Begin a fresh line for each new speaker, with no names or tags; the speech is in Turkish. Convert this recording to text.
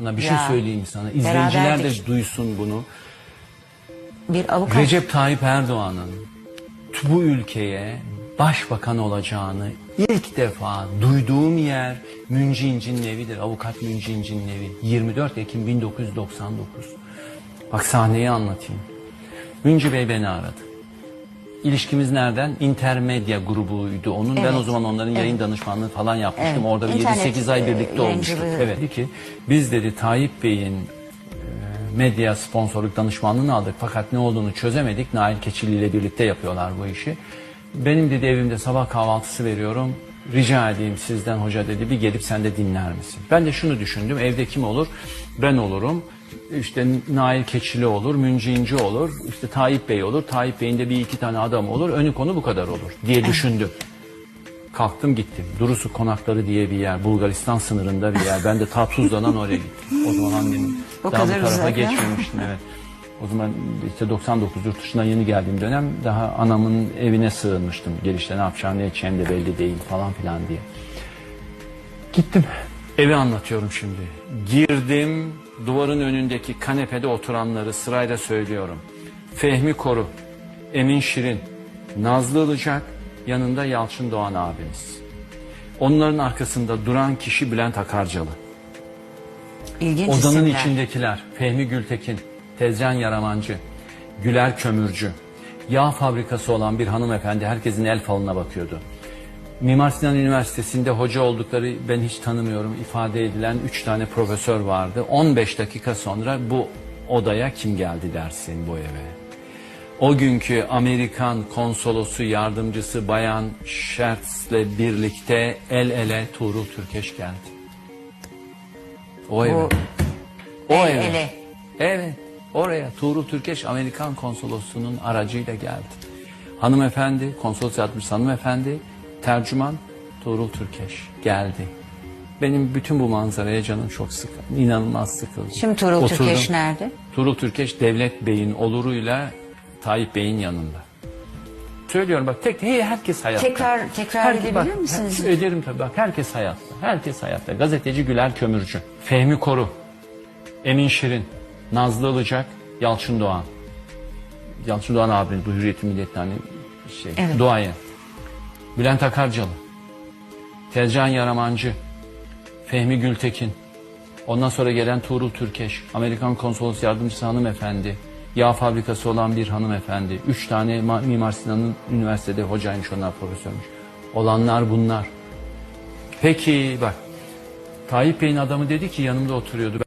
Bir şey
Ya.
söyleyeyim sana. İzleyiciler de
Beraberdik.
duysun bunu.
Bir avukat.
Recep Tayyip Erdoğan'ın bu ülkeye başbakan olacağını ilk defa duyduğum yer Müncinç'in evidir. Avukat Müncinç'in evi. 24 Ekim 1999. Bak sahneyi anlatayım. Münci Bey beni aradı. İlişkimiz nereden? Intermedia grubuydu onun. Ben
Evet.
o zaman onların yayın danışmanlığı falan yapmıştım.
Evet.
Orada bir
İnternet,
7-8 ay
e,
birlikte olmuştuk.
yayıncılığı.
Evet. Dedi ki biz dedi Tayyip Bey'in e, medya sponsorluk danışmanlığını aldık fakat ne olduğunu çözemedik. Nail Keçili ile birlikte yapıyorlar bu işi. Benim dedi evimde sabah kahvaltısı veriyorum. Rica edeyim sizden hoca dedi bir gelip sen de dinler misin? Ben de şunu düşündüm. Evde kim olur? Ben olurum. İşte Nail Keçili olur, Münci İnce olur, işte Tayyip Bey olur. Tayyip Bey'in de bir iki tane adam olur. Önü konu bu kadar olur diye düşündüm. Kalktım gittim. Durusu Konakları diye bir yer. Bulgaristan sınırında bir yer. Ben de ta Tuzla'dan oraya gittim. O zaman annem
O
daha bu tarafa geçmemiştim evet. O zaman işte 99 yurt dışından yeni geldiğim dönem daha anamın evine sığınmıştım. Gelişte ne yapacağım ne edeceğim de belli değil falan filan diye. Gittim. Evi anlatıyorum şimdi. Girdim duvarın önündeki kanepede oturanları sırayla söylüyorum. Fehmi Koru, Emin Şirin, Nazlı Ilıcak, yanında Yalçın Doğan abimiz. Onların arkasında duran kişi Bülent Akarcalı.
İlginç
Odanın
isimler.
içindekiler Fehmi Gültekin, Tezcan Yaramancı, Güler Kömürcü, yağ fabrikası olan bir hanımefendi herkesin el falına bakıyordu. Mimar Sinan Üniversitesi'nde hoca oldukları ben hiç tanımıyorum ifade edilen 3 tane profesör vardı. 15 dakika sonra bu odaya kim geldi dersin bu eve. O günkü Amerikan konsolosu yardımcısı Bayan Schertz'le birlikte el ele Tuğrul Türkeş geldi. O eve. O
el
eve.
ele.
Evet. Oraya Tuğrul Türkeş Amerikan konsolosunun aracıyla geldi. Hanımefendi, konsolos yardımcısı hanımefendi, tercüman Tuğrul Türkeş geldi. Benim bütün bu manzaraya canım çok sıkıldı. İnanılmaz sıkıldı.
Şimdi Tuğrul
Oturdum.
Türkeş nerede?
Tuğrul Türkeş Devlet Bey'in oluruyla Tayyip Bey'in yanında. Söylüyorum bak tek hey, herkes hayatta.
Tekrar tekrar
Herkes-
edebilir
bak,
misiniz?
her- Ederim tabii bak herkes hayatta. Herkes hayatta. Gazeteci Güler Kömürcü, Fehmi Koru, Emin Şirin, Nazlı Ilıcak, Yalçın Doğan. Yalçın Doğan abinin bu Hürriyet'in Milliyet'in hani şey,
Evet.
duayen. Bülent Akarcalı, Tezcan Yaramancı, Fehmi Gültekin, ondan sonra gelen Tuğrul Türkeş, Amerikan konsolos yardımcısı hanımefendi, yağ fabrikası olan bir hanımefendi, üç tane Ma- Mimar Sinan'ın üniversitede hocaymış onlar profesörmüş. Olanlar bunlar. Peki bak, Tayyip Bey'in adamı dedi ki yanımda oturuyordu.